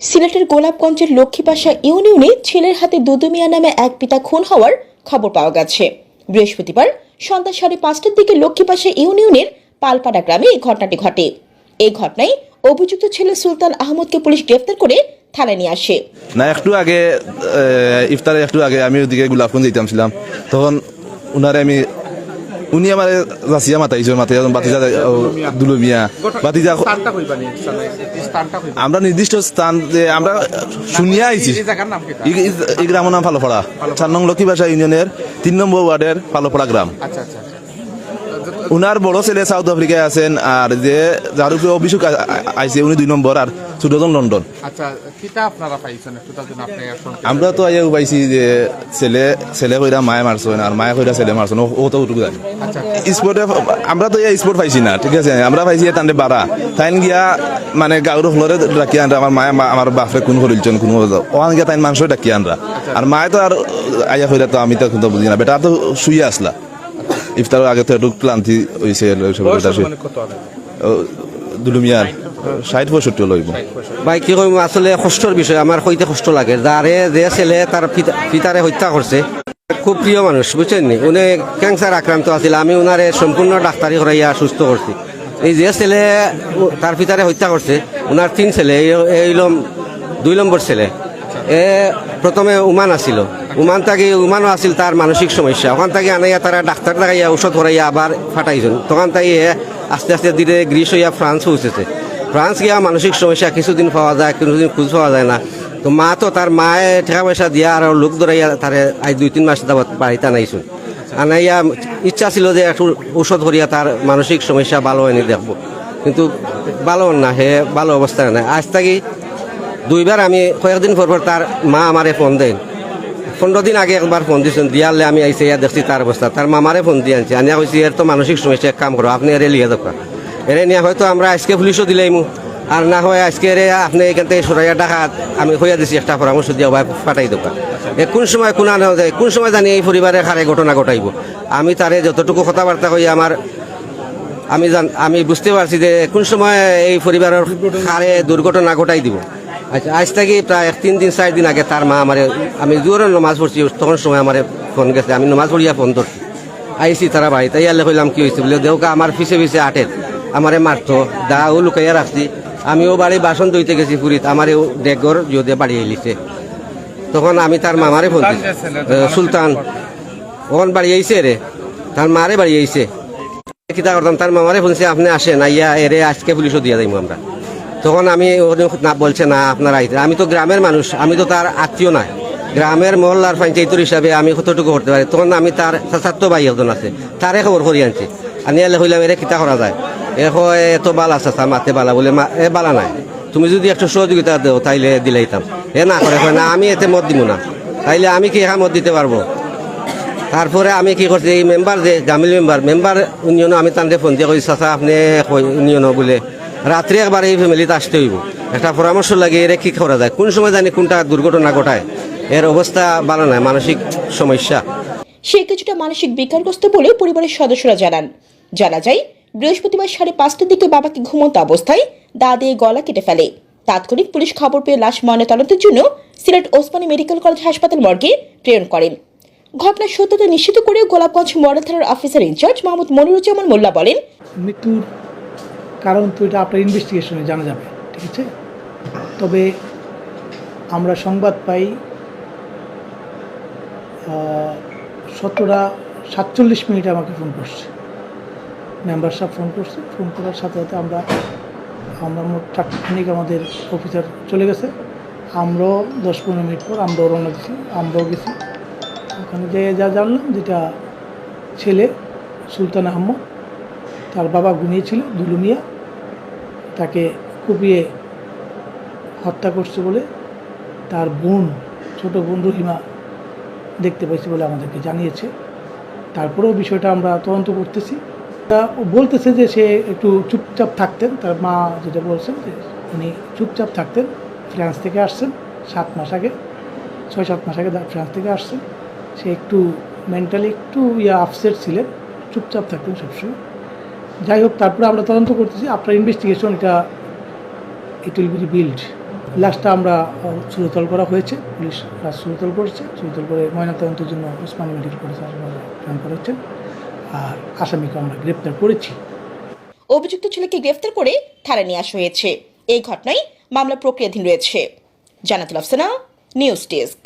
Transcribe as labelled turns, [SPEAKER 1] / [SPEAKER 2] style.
[SPEAKER 1] সিলেটের গোলাপগঞ্জের লক্ষ্মীপাশা ইউনিয়নে ছেলের হাতে দুদু মিয়া নামে এক পিতা খুন হওয়ার খবর পাওয়া গেছে। বৃহস্পতিবার সন্ধ্যা সাড়ে পাঁচটার দিকে লক্ষ্মীপাশা ইউনিয়নের পালপাড়া গ্রামে এই ঘটনাটি ঘটে। এই ঘটনায় অভিযুক্ত ছেলে সুলতান আহমদকে পুলিশ গ্রেফতার করে থানায় নিয়ে আসে।
[SPEAKER 2] না, একটু আগে ইফতারে একটু আগে আমি ওদিকে গোলাপগঞ্জ যেতামছিলাম তখন উনারে আমি উনি আমার জাসিয়া মাতাইছে মাতাইয়া বাতিজা দুলুমিয়া বাতিজা আমরা নির্দিষ্ট স্থান যে আমরা শুনিয়া আইছি।
[SPEAKER 3] এই
[SPEAKER 2] গ্রামের নাম ফালোপাড়া চার নং লক্ষ্মীবাসা ইউনিয়নের তিন নম্বর ওয়ার্ডের ফালোপাড়া গ্রাম।
[SPEAKER 3] আচ্ছা আচ্ছা আচ্ছা।
[SPEAKER 2] উনার বড় ছেলে সাউথ আফ্রিকায় আছেন আর যে যার উপরে অভিযোগ আ- আ- আইছে উনি দুই নম্বর আর ছোটজন লন্ডন
[SPEAKER 3] আচ্ছা
[SPEAKER 2] আমরা তো আইয়া পাইছি যে ছেলে ছেলে কইরা মায়ে মারছেন আর মায়ে কইরা ছেলে মারছেন ও- তো উঠুক জানি।
[SPEAKER 3] আচ্ছা।
[SPEAKER 2] স্পোর্টে আমরা তো স্পোর্ট পাইছি না ঠিক আছে? আমরা পাইছি তান্ডে বাড়া তাইন গিয়া মানে গাউর হলরে ডাকি আনরা আমার মায়ে মা- আমার বাপরে কোন করিলছেন কোন ওখান গিয়া তাইন মাংস ডাকি আনরা আর মায়ে তো আর আইয়া কইরা তো আমি তো বুঝি না বেটা তো শুয়ে আসলা ইফতারের আগে তো একটু ক্লান্তি হয়েছে
[SPEAKER 3] মানে
[SPEAKER 2] দুলুমিয়ার। ষাট পঁয়ষট্টি লইব
[SPEAKER 4] ভাই কি কইম আসলে কষ্টর বিষয় আমার হইতে কষ্ট লাগে। যারে যে ছেলে তার পিতা- পিতারে হত্যা করছে খুব প্রিয় মানুষ বুঝছেন নি? উনি ক্যান্সার আক্রান্ত আছিল আমি উনারে সম্পূর্ণ ডাক্তারি করাইয়া সুস্থ করছি। এই যে ছেলে তার পিতারে হত্যা করছে উনার তিন ছেলে এই- এই দুই নম্বর ছেলে। এ প্রথমে উমান আছিল উমান থাকি উমানও আছিল তার মানসিক সমস্যা। ওখান থেকে আনাইয়া তারা ডাক্তার দেখাইয়া ঔষধ করাইয়া আবার ফাটাইছেন তখন তাই আস্তে আস্তে ধীরে গ্রিস হইয়া ফ্রান্স পৌঁছেছে। ফ্রান্স গিয়া মানসিক সমস্যা কিছুদিন পাওয়া যায়, কিছুদিন খোঁজ পাওয়া যায় না। তো মা তো তার মায়ে টাকা পয়সা দিয়া আর লোক ধরাইয়া তারে আজ দুই তিন মাস যাবত বাড়িতে আনাইছুন আনাইয়া ইচ্ছা ছিল যে একটু ঔষধ করিয়া তার মানসিক সমস্যা ভালো হয়নি দেখব। কিন্তু ভালো না, হে ভালো অবস্থায় নাই। আজ থাকি দুইবার আমি কয়েকদিন পর পর তার মা আমারে ফোন দেন। পনেরো দিন আগে একবার ফোন দিয়েছেন দিয়ালে আমি আইসে ইয়া দেখছি তার অবস্থা। তার মামারে ফোন দিয়ে আনছি। আনিয়া কইছি, এর তো মানসিক সমস্যা, এক কাম করো, আপনি এরে লিয়ে দোকা এরে নিয়ে হয়তো আমরা আজকে পুলিশও দিলাইমু আর না হয় আজকে এরে আপনি এখান থেকে সরাইয়া ডাকাত, আমি হইয়া দিছি, একটা পরামর্শ দিয়া ভাই দোকা এ কোন সময় কোন আনা যায়, কোন সময় জানি এই পরিবারের হারে ঘটনা ঘটাইব। আমি তারে যতটুকু কথাবার্তা কই আমার, আমি জান, আমি বুঝতে পারছি যে কোন সময় এই পরিবারের হারে দুর্ঘটনা ঘটাই দিব। আচ্ছা আজ থেকে প্রায় তিন দিন, চার দিন আগে তার মা আমারে, আমি জোরে নমাজ পড়ছি, তখন সময় আমার ফোন গেছে, আমি নমাজ পড়িয়া ফোন ধরছি। আইসি তারা বাড়ি তাই আল্লাহ কইলাম, কি হয়েছে বলে, দেউকা আমার পিছে পিছে আটের আমারে মারতো ও লুকাইয়া রাখছি। আমিও বাড়ি বাসন ধুইতে গেছি পুরীত, আমার ডেগর যদি বাড়ি এলিছে তখন আমি তার মামারে ফোন সুলতান, ওখান বাড়ি আইছে রে, তার মারে বাড়ি আইছে। কিতা করতাম, তার মামারে বলছে আপনি আসেন, আইয়া এরে আজকে পুলিশও দিয়ে যাইব আমরা। তখন আমি না বলছে, না, আপনারা আইতে আমি তো গ্রামের মানুষ, আমি তো তার আত্মীয় নাই। গ্রামের মহল্লার পঞ্চায়েতর হিসাবে আমি কতটুকু করতে পারি? তখন আমি তার ছাত্র ভাই একজন আছে, তারে খবর করি আনছি। আনি এলে হইলাম এরে, কিতা করা যায়? এ এত বালা আছে মাতে বালা বলে এ বালা নাই। তুমি যদি একটু সহযোগিতা দেও, তাইলে দিলাইতাম এ না করে না, আমি এতে মত দিব না। তাইলে আমি কি একা মত দিতে পারব? তারপরে আমি কি করছি, এই মেম্বার যে, জামিল মেম্বার মেম্বার ইউনিয়ন আমি তানকে ফোন দিয়ে কই, চাচা, আপনি ইউনিয়ন বলে রাত্রে একবার এই ফ্যামিলিতে আসতে হইব। একটা পরামর্শ লাগে এর কি করা যায় কোন সময় জানি কোনটা দুর্ঘটনা ঘটায়। এর অবস্থা ভালো নয় মানসিক সমস্যা।
[SPEAKER 1] সে কিছুটা মানসিক বিকারগ্রস্ত বলে পরিবারের সদস্যরা জানান। জানা যায় বৃহস্পতিবার সাড়ে পাঁচটার দিকে বাবাকে ঘুমন্ত অবস্থায় দা দিয়ে গলা কেটে ফেলে। তাৎক্ষণিক পুলিশ খবর পেয়ে লাশ ময়নাতদন্তের জন্য সিলেট ওসমানী মেডিকেল কলেজ হাসপাতাল মর্গে প্রেরণ করেন। ঘটনার সত্যতা নিশ্চিত করে গোলাপগঞ্জ মডেল থানার officer in charge Mohammad Moniruzzaman Molla বলেন
[SPEAKER 5] মৃত্যুর কারণ তো এটা আপনার ইনভেস্টিগেশনে জানা যাবে, ঠিক আছে? তবে আমরা সংবাদ পাই সতেরোটা সাতচল্লিশ মিনিটে আমাকে ফোন করছে। মেম্বার সাহেব ফোন করছে ফোন করার সাথে সাথে আমরা আমরা চারখানিক আমাদের অফিসার চলে গেছে। আমরাও দশ পনেরো মিনিট পর আমরাও রওনা দিছি, আমরাও গেছি। ওখানে যেয়ে যা জানলাম যেটা ছেলে সুলতান আহমদ, তার বাবা ঘুমিয়েছিল, দুলুমিয়া। তাকে কুপিয়ে হত্যা করছে বলে তার বোন, ছোট বোন রহিমা দেখতে পাইছে বলে আমাদেরকে জানিয়েছে। তারপরেও বিষয়টা আমরা তদন্ত করতেছি। তা বলতেছে যে সে একটু চুপচাপ থাকতেন। তার মা যেটা বলছেন যে উনি চুপচাপ থাকতেন, ফ্রান্স থেকে আসছেন সাত মাস আগে, ছয় সাত মাস আগে ফ্রান্স থেকে আসছেন। সে একটু মেন্টালি একটু ইয়ে আপসেট ছিলেন, চুপচাপ থাকতেন সবসময়। যাই হোক, তারপরে আমরা তদন্ত করতেছি। আপনার ইনভেস্টিগেশন এটা ইট উইল বি বিল্ড লাশটা আমরা সুরতল করা হয়েছে। পুলিশ লাশ সুরতল করেছে। সুরতল করে ময়নাতদন্তের জন্য ওসমানী মেডিকেল কলেজ হাসপাতালে প্রেরণ করেছেন। আর আসামিকে আমরা গ্রেপ্তার করেছি।
[SPEAKER 1] অভিযুক্ত ছেলেকে গ্রেফতার করে থানায় নিয়ে আসা হয়েছে। এই ঘটনায় মামলা প্রক্রিয়াধীন রয়েছে। Jannatul Afsana, news desk.